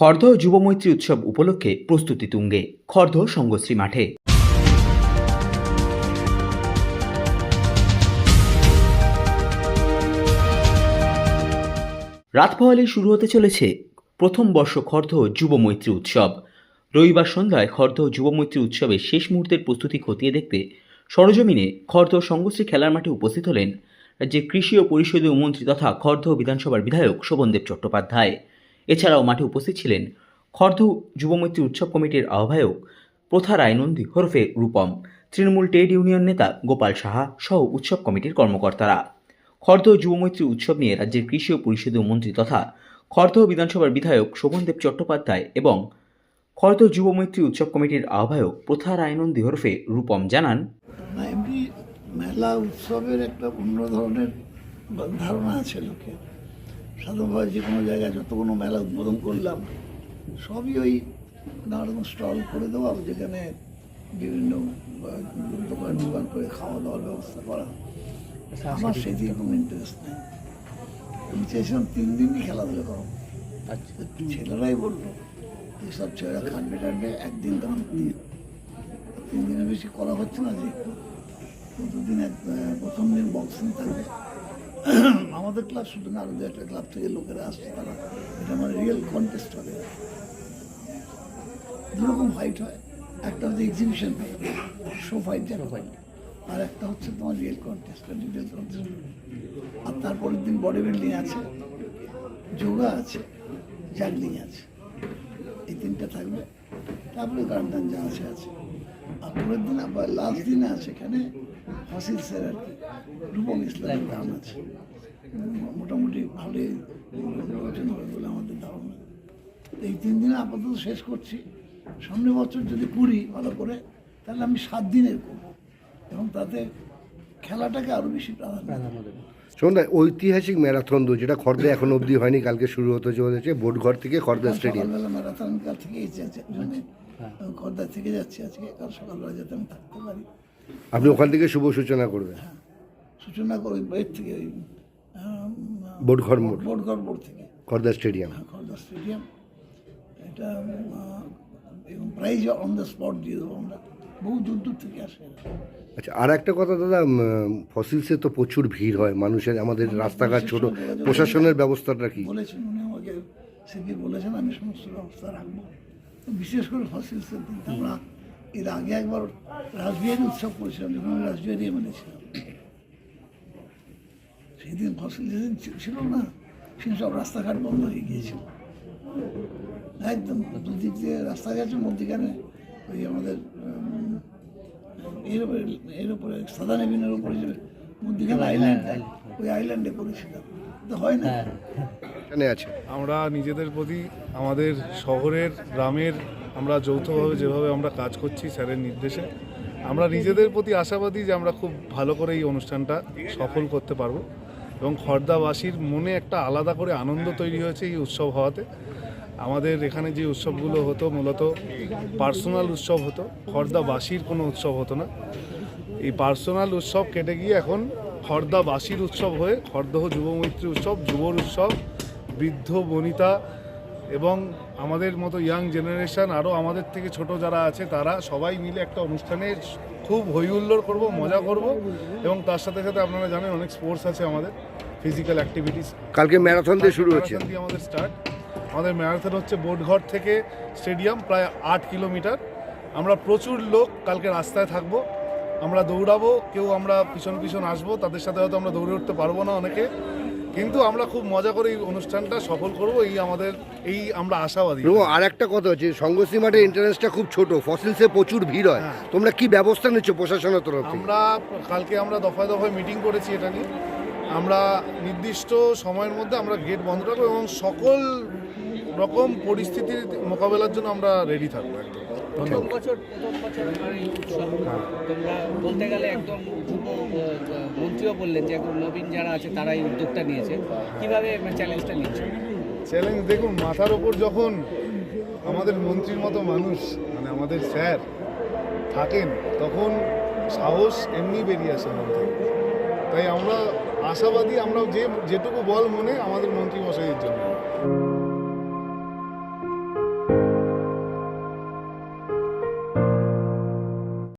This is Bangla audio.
খর্ধ যুবমৈত্রী উৎসব উপলক্ষে প্রস্তুতি তুঙ্গে, খর্ধ সঙ্গশ্রী মাঠে। রাত শুরু হতে চলেছে প্রথম বর্ষ খর্ধ যুবমৈত্রী উৎসব। রবিবার সন্ধ্যায় খর্ধ যুবমৈত্রী উৎসবের শেষ মুহূর্তের প্রস্তুতি খতিয়ে দেখতে সরজমিনে খর্ধ সঙ্গশ্রী খেলার মাঠে উপস্থিত হলেন রাজ্যের কৃষি ও পরিষদীয় মন্ত্রী তথা খর্ধ বিধানসভার বিধায়ক শোভনদেব চট্টোপাধ্যায়। এছাড়াও মাঠে উপস্থিত ছিলেন খর্ধ যুবমৈত্রী উৎসব কমিটির আহ্বায়ক প্রথা রায়নন্দী হরফে রূপম, তৃণমূল ট্রেড ইউনিয়ন নেতা গোপাল সাহা সহ উৎসব কমিটির কর্মকর্তারা। খর্ধ যুবমৈত্রী উৎসব নিয়ে রাজ্যের কৃষি ও পরিষদীয় মন্ত্রী তথা খর্ধ বিধানসভার বিধায়ক শোভনদেব চট্টোপাধ্যায় এবং খর্ধ যুবমৈত্রী উৎসব কমিটির আহ্বায়ক প্রথা রায়নন্দী হরফে রূপম জানান মেলা উৎসবের একটা অন্য ধরনের ধারণা আছে লোকের। সাধারণভাবে যে কোনো জায়গায় যত কোনো মেলা উদ্বোধন করলাম সবই ওই নানারকম স্টল করে দেওয়া যেখানে বিভিন্ন দোকান দোকান করে খাওয়া দাওয়ার ব্যবস্থা করা। আমার সেদিকে কোনো ইন্টারেস্ট নেই। আমি চেয়েছিলাম তিন দিনই খেলাধুলা করো। ছেলেরাই বলল এসব ছেলেরা খাটবে টাটবে একদিন দাম দিয়ে তিন দিনের বেশি করা হচ্ছে না যে প্রতিদিন এক প্রথম দিন বক্সিং থাকবে। আমাদের ক্লাব শুধু না আরও দু একটা ক্লাব থেকে লোকেরা আসছে তারা এটা আমার রিয়েল কন্টেস্ট হবে। দুরকম ফাইট হয়। একটা হচ্ছে এক্সিবিশন ফাইট শো ফাইট যেটা ফাইট আর একটা হচ্ছে তোমার রিয়েল কন্টেস্ট ডিটেল কন্টেস্ট আর তারপরের দিন বডি বিল্ডিং আছে যোগা আছে জ্যাগলিং আছে। এই তিনটা থাকবে। তারপরে গার্ডেন যা আছে আছে। আর পরের দিন আবার লাস্ট দিনে আছে এখানে হাসিল স্যার আর কি রূপম ইসলামের গান আছে মোটামুটি ভালোই নির্বাচন হবে বলে আমাদের ধারণা। এই তিন দিনে আপাতত শেষ করছি। সামনের বছর যদি করি ভালো করে তাহলে আমি সাত দিনের করব। এবং তাতে খেলাটাকে আরও বেশি প্রাধান্য দেবো। শোন ঐতিহাসিক ম্যারাথন দু যেটা খর্দে এখন অবধি হয়নি কালকে শুরু হতে চলেছে বোটঘর থেকে খর্দা স্টেডিয়াম। ম্যারাথন কাল থেকে জন্য খর্দা থেকে যাচ্ছি আজকে কাল সকালবেলা যাতে আমি থাকতে পারি। আপনি ওখান থেকে শুভ সূচনা করবেন। সূচনা করে এর থেকে বোটঘর মোড়। বোর্ডঘর বোর্ড থেকে। খর্দা স্টেডিয়াম। খর্দা স্টেডিয়াম। এটা প্রাইজ অন দ্য স্পট দিয়ে দেবো আমরা। বহু দূর দূর থেকে আসে আচ্ছা আর একটা কথা দাদা ফসিলসে তো প্রচুর ভিড় হয় মানুষের আমাদের রাস্তাঘাট ছোট। প্রশাসনের ব্যবস্থাটা কি? বলেছেন উনি আমাকে সিপি বলেছেন আমি সমস্ত ব্যবস্থা রাখব। বিশেষ করে ফসিলসের দিন আমরা এর আগে একবার রাসবিহারী উৎসব করেছিলাম, যখন আমি রাসবিহারী এমএলএ ছিলাম সেদিন ফসল যেদিন ছিল না সেই সব রাস্তাঘাট বন্ধ হয়ে গিয়েছিল। একদম দুদিক দিয়ে রাস্তাঘাটের মধ্যেখানে ওই আমাদের এর উপরে এর উপরে সাদা নেবিনের উপরে মধ্যিখানে আইল্যান্ড ওই আইল্যান্ডে করেছিলাম তো হয় না? এখানে আছে। আমরা নিজেদের প্রতি আমাদের শহরের গ্রামের আমরা যৌথভাবে যেভাবে আমরা কাজ করছি স্যারের নির্দেশে আমরা নিজেদের প্রতি আশাবাদী যে আমরা খুব ভালো করে এই অনুষ্ঠানটা সফল করতে পারব। এবং খর্দাবাসীর মনে একটা আলাদা করে আনন্দ তৈরি হয়েছে এই উৎসব হওয়াতে। আমাদের এখানে যে উৎসবগুলো হতো মূলত পার্সোনাল উৎসব হতো খর্দাবাসীর কোনো উৎসব হতো না। এই পার্সোনাল উৎসব কেটে গিয়ে এখন খর্দাবাসীর উৎসব হয়ে খর্দহ যুবমৈত্রী উৎসব যুবর উৎসব বৃদ্ধ বনিতা এবং আমাদের মতো ইয়াং জেনারেশান আরও আমাদের থেকে ছোট যারা আছে তারা সবাই মিলে একটা অনুষ্ঠানে খুব হইহুল্লোড় করব মজা করব এবং তার সাথে সাথে আপনারা জানেন অনেক স্পোর্টস আছে আমাদের ফিজিক্যাল অ্যাক্টিভিটিস কালকে ম্যারাথন দিয়ে শুরু হচ্ছে। আমাদের স্টার্ট আমাদের ম্যারাথন হচ্ছে বোটঘর থেকে স্টেডিয়াম প্রায় আট কিলোমিটার। আমরা প্রচুর লোক কালকে রাস্তায় থাকব। আমরা দৌড়াবো কেউ আমরা পিছন পিছন আসব তাদের সাথে হয়তো আমরা দৌড়ে উঠতে পারব না অনেকে। কিন্তু আমরা খুব মজা করে এই অনুষ্ঠানটা সফল করব এই আমাদের এই আমরা আশাবাদী। এবং আর একটা কথা হচ্ছে সঙ্গশ্রী মাঠের এন্ট্রান্সটা খুব ছোট ফসিলসে প্রচুর ভিড় হয়। তোমরা কি ব্যবস্থা নিচ্ছ প্রশাসনের তরফ থেকে? আমরা কালকে আমরা দফায় দফায় মিটিং করেছি এটা নিয়ে। আমরা নির্দিষ্ট সময়ের মধ্যে আমরা গেট বন্ধ রাখব এবং সকল রকম পরিস্থিতির মোকাবেলার জন্য আমরা রেডি থাকব একদম। প্রথম বছর প্রথম বছর আমার এই উৎসব। তোমরা বলতে গেলে একদম যুব মন্ত্রীও বললেন যে এখন নবীন যারা আছে তারা এই উদ্যোগটা নিয়েছে। কীভাবে চ্যালেঞ্জটা নিচ্ছে? চ্যালেঞ্জ দেখুন মাথার ওপর যখন আমাদের মন্ত্রীর মতো মানুষ মানে আমাদের স্যার থাকেন তখন সাহস এমনি বেরিয়ে আসে মন থেকে। তাই আমরা আশাবাদী আমরা যে যেটুকু বল মনে আমাদের মন্ত্রী মশাইয়ের জন্য।